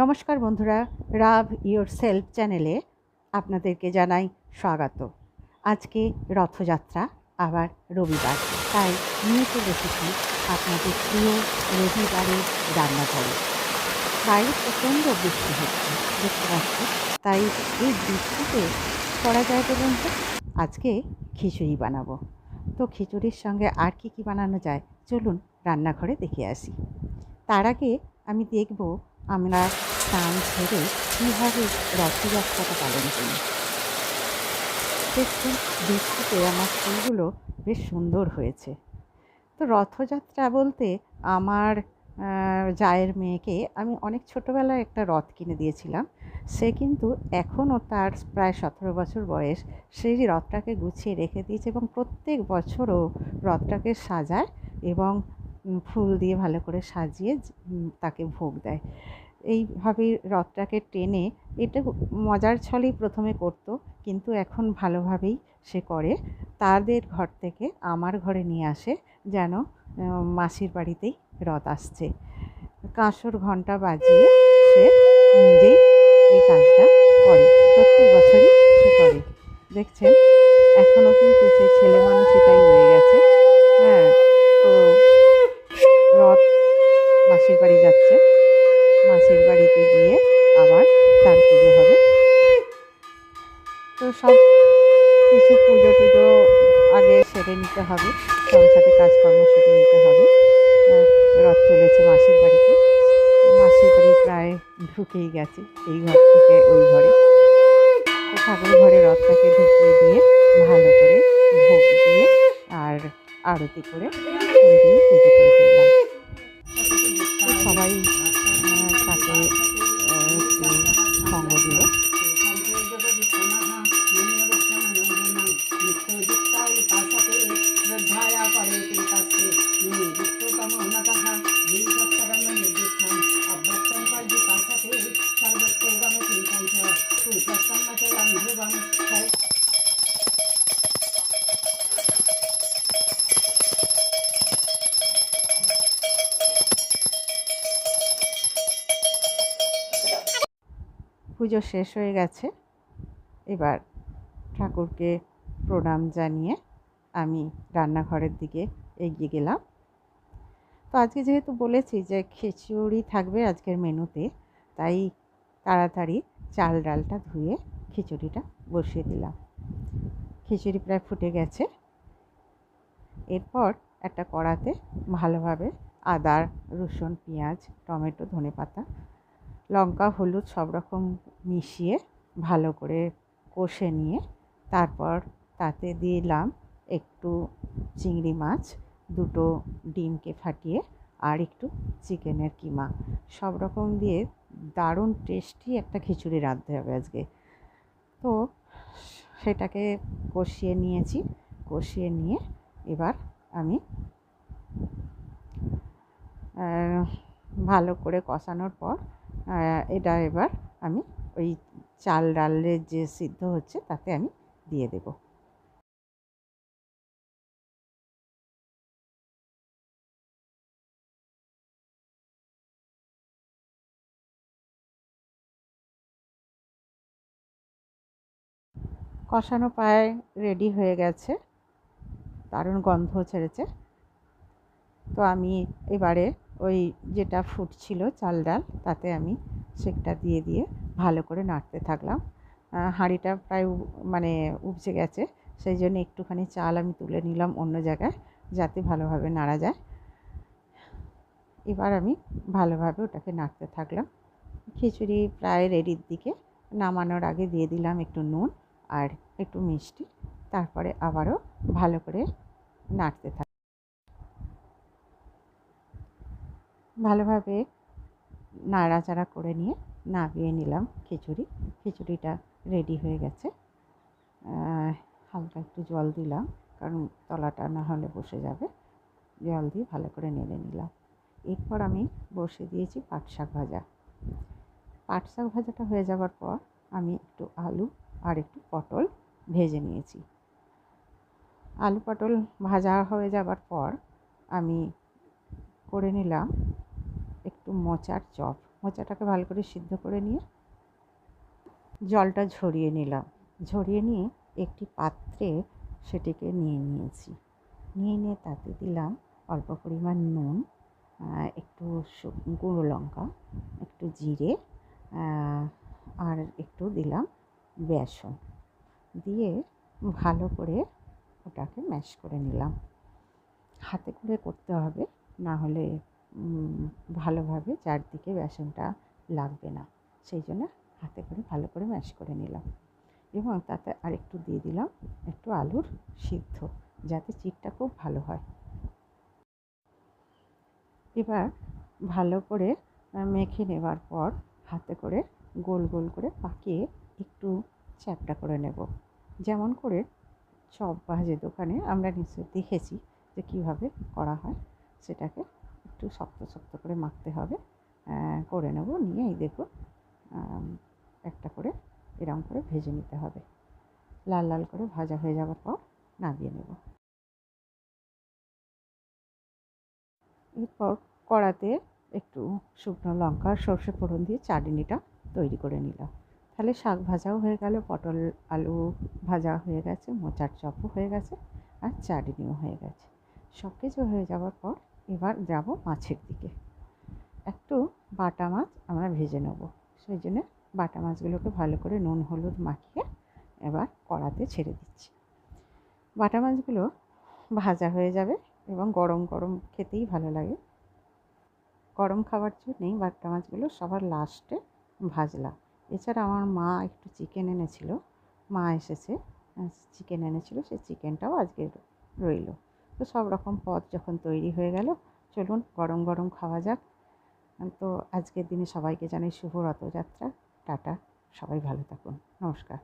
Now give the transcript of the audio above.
নমস্কার বন্ধুরা, রাভ your self চ্যানেলে আপনাদেরকে জানাই স্বাগত। আজকে রথযাত্রা, আবার রবিবার। তাই নিয়ে চলে এসেছি আপনাদের প্রিয় রবিবারের রান্নাঘরে বাইরে প্রচণ্ড বৃষ্টি হচ্ছে, দেখতে পাচ্ছি? তাই এই বৃষ্টিতে করা যায় বলুন তো আজকে খিচুড়ি বানাবো। তো খিচুড়ির সঙ্গে আর কি কি বানানো যায়? চলুন রান্নাঘরে দেখে আসি। তার আগে আমি দেখব আমরা স্নান সেরে কীভাবে রথযাত্রাটা পালন করি? দেখুন বৃষ্টিতে আমার ফুলগুলো বেশ সুন্দর হয়েছে। তো রথযাত্রা বলতে আমার জায়ের মেয়েকে আমি অনেক ছোটোবেলায় একটা রথ কিনে দিয়েছিলাম। সে কিন্তু এখনও তার প্রায় সতেরো বছর বয়স। সেই রথটাকে গুছিয়ে রেখে দিয়েছে এবং প্রত্যেক বছরও রথটাকে সাজায় এবং ফুল দিয়ে ভালো করে সাজিয়ে তাকে ভোগ দেয়। এইভাবে রথটাকে টেনে এটা মজার ছলেই প্রথমে করতো, কিন্তু এখন ভালোভাবেই সে করে। তাদের ঘর থেকে আমার ঘরে নিয়ে আসে যেন মাসির বাড়িতেই রথ আসছে। কাঁসর ঘণ্টা বাজিয়ে সে নিজেই এই কাজটা করে। প্রত্যেক বছরই সে করে। দেখছেন? এখনও কিন্তু সেই ছেলে মানুষ এটাই রয়ে গেছে হ্যাঁ তো রথ মাসির বাড়ি যাচ্ছে। মাসির বাড়িতে গিয়ে আবার তার পুজো হবে। তো সব কিছু পুজো টুজো আগে সেরে নিতে হবে। সংসারে কাজকর্ম সেরে নিতে হবে। রথ চলেছে মাসির বাড়িতে। মাসির বাড়ি প্রায় ঢুকেই গেছে এই ঘর থেকে ওই ঘরে। ঠাকুর ঘরে রথটাকে ঢুকিয়ে দিয়ে ভালো করে ভোগ দিয়ে আর আরতি করে পুজো করে ফেললাম। তো সবাই পুজো শেষ হয়ে গেছে। এবার ঠাকুরকে প্রণাম জানিয়ে আমি রান্নাঘরের দিকে এগিয়ে গেলাম। তো আজকে যেহেতু বলেছি যে খিচুড়ি থাকবে আজকের মেনুতে, তাই তাড়াতাড়ি চাল ডালটা ধুয়ে খিচুড়িটা বসিয়ে দিলাম। খিচুড়ি প্রায় ফুটে গেছে। এরপর একটা কড়াতে ভালোভাবে আদা, রসুন, পেঁয়াজ, টমেটো, ধনেপাতা লঙ্কা, হলুদ সব রকম মিশিয়ে ভালো করে কষে নিয়ে তারপর তাতে দিলাম একটু চিংড়ি মাছ, দুটো ডিমকে ফাটিয়ে আর একটু চিকেনের কিমা। সব রকম দিয়ে দারুণ টেস্টি একটা খিচুড়ি রাঁধতে হবে আজকে। তো সেটাকে কষিয়ে নিয়েছি, কষিয়ে নিয়ে এবার আমি ভালো করে কষানোর পর এটা এবার আমি ওই চাল ডালের যে সিদ্ধ হচ্ছে তাতে আমি দিয়ে দেব। কষানো প্রায় রেডি হয়ে গেছে। দারুণ গন্ধ ছেড়েছে। তো আমি এবারে ওই যেটা ফুটছিল চাল ডাল, তাতে আমি সেটা দিয়ে দিয়ে ভালো করে নাড়তে থাকলাম। হাঁড়িটা প্রায় মানে উপচে গেছে, সেই জন্য একটুখানি চাল আমি তুলে নিলাম অন্য জায়গায় যাতে ভালোভাবে নাড়া যায়। এবার আমি ভালোভাবে ওটাকে নাড়তে থাকলাম। খিচুড়ি প্রায় রেডির দিকে, নামানোর আগে দিয়ে দিলাম একটু নুন আর একটু মিষ্টি, তারপরে আবারও ভালো করে নাড়তে থাক ভালোভাবে নাড়াচাড়া করে নিয়ে নামিয়ে নিলাম খিচুড়ি। খিচুড়িটা রেডি হয়ে গেছে। হালকা একটু জল দিলাম, কারণ তলাটা না হলে বসে যাবে। জল দিয়ে ভালো করে নেড়ে নিলাম। এরপর আমি বসে দিয়েছি পাট শাক ভাজা। পাট শাক ভাজাটা হয়ে যাওয়ার পর আমি একটু আলু আর একটু পটল ভেজে নিয়েছি। আলু পটল ভাজা হয়ে যাবার পর আমি করে নিলাম একটু মোচার চপ। মোচাটাকে ভালো করে সিদ্ধ করে নিয়ে জলটা ঝরিয়ে নিলাম। ঝরিয়ে নিয়ে একটি পাত্রে সেটিকে নিয়ে নিয়েছি। নিয়ে নিয়ে তাতে দিলাম অল্প পরিমাণ নুন একটু গুঁড়ো লঙ্কা, একটু জিরে আর একটু দিলাম বেসন। দিয়ে ভালো করে ওটাকে ম্যাশ করে নিলাম। হাতে করে করতে হবে, না হলে ভালোভাবে চারদিকে বেসনটা লাগবে না। সেই জন্য হাতে করে ভালো করে ম্যাশ করে নিলাম। এবং তাতে আরেকটু দিয়ে দিলাম একটু আলুর সিদ্ধ, যাতে চিটটা খুব ভালো হয়। এবার ভালো করে মেখে নেবার পর হাতে করে গোল গোল করে পাকিয়ে একটু চ্যাপটা করে নেব। যেমন করে চপ ভাজে দোকানে আমরা নিশ্চয় দেখেছি যে কীভাবে করা হয় সেটাকে একটু শক্ত শক্ত করে মাখতে হবে। করে নেব, নিয়ে এই দেখো একটা করে এরম করে ভেজে নিতে হবে। লাল লাল করে ভাজা হয়ে যাওয়ার পর নামিয়ে নেব। এরপর কড়াতে একটু শুকনো লঙ্কা, সর্ষে ফোড়ন দিয়ে চাটনিটা তৈরি করে নিলাম। তাহলে শাক ভাজাও হয়ে গেল, পটল, আলু ভাজা হয়ে গেছে, মোচার চপও হয়ে গেছে, আর চাটনিও হয়ে গেছে। সব কিছু হয়ে যাওয়ার পর এবার যাব মাছের দিকে। একটু বাটা মাছ আমরা ভেজে নেব। সেই জন্য বাটা মাছগুলোকে ভালো করে নুন, হলুদ মাখিয়ে এবার কড়াতে ছেড়ে দিচ্ছি। বাটা মাছগুলো ভাজা হয়ে যাবে এবং গরম গরম খেতেই ভালো লাগে। গরম খাবার জন্যেই বাটা মাছগুলো সবার লাস্টে ভাজলাম। এছাড়া আমার মা একটু চিকেন এনেছিল, মা এসেছে চিকেন এনেছিল, সেই চিকেনটাও আজকে রইল। তো সব রকম পদ যখন তৈরি হয়ে গেল, চলুন গরম গরম খাওয়া যাক। তো আজকের দিনে সবাইকে জানাই শুভ রথযাত্রা। টাটা, সবাই ভালো থাকুন। নমস্কার।